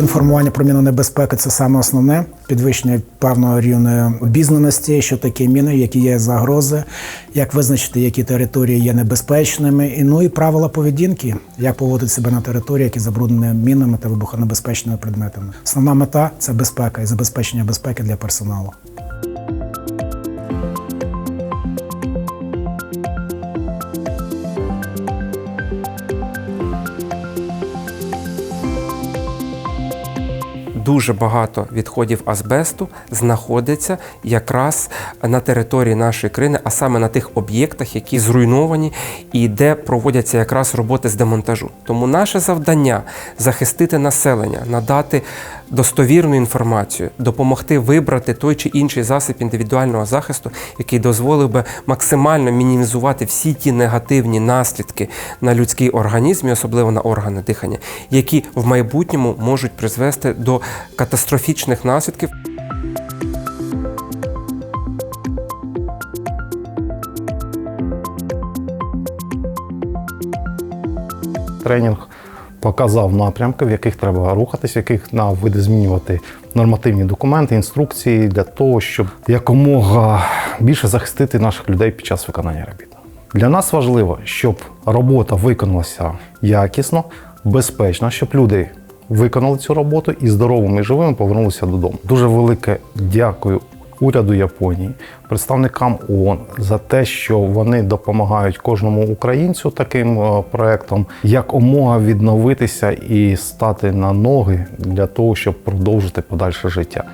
Інформування про мінонебезпеки це саме основне підвищення певного рівня обізнаності, що таке міни, які є загрози, як визначити, які території є небезпечними, і ну і правила поведінки, як поводити себе на території, які забруднені мінами та вибухонебезпечними предметами. Основна мета це безпека і забезпечення безпеки для персоналу. Дуже багато відходів азбесту знаходиться якраз на території нашої країни, а саме на тих об'єктах, які зруйновані і де проводяться якраз роботи з демонтажу. Тому наше завдання захистити населення, надати достовірну інформацію, допомогти вибрати той чи інший засіб індивідуального захисту, який дозволив би максимально мінімізувати всі ті негативні наслідки на людський організм, і особливо на органи дихання, які в майбутньому можуть призвести до катастрофічних наслідків. Тренінг показав напрямки, в яких треба рухатись, в яких нам видозмінювати нормативні документи, інструкції для того, щоб якомога більше захистити наших людей під час виконання робіт. Для нас важливо, щоб робота виконалася якісно, безпечно, щоб люди виконали цю роботу і здоровими і живими повернулися додому. Дуже велике дякую уряду Японії, представникам ООН за те, що вони допомагають кожному українцю таким проектом, як умога відновитися і стати на ноги для того, щоб продовжити подальше життя.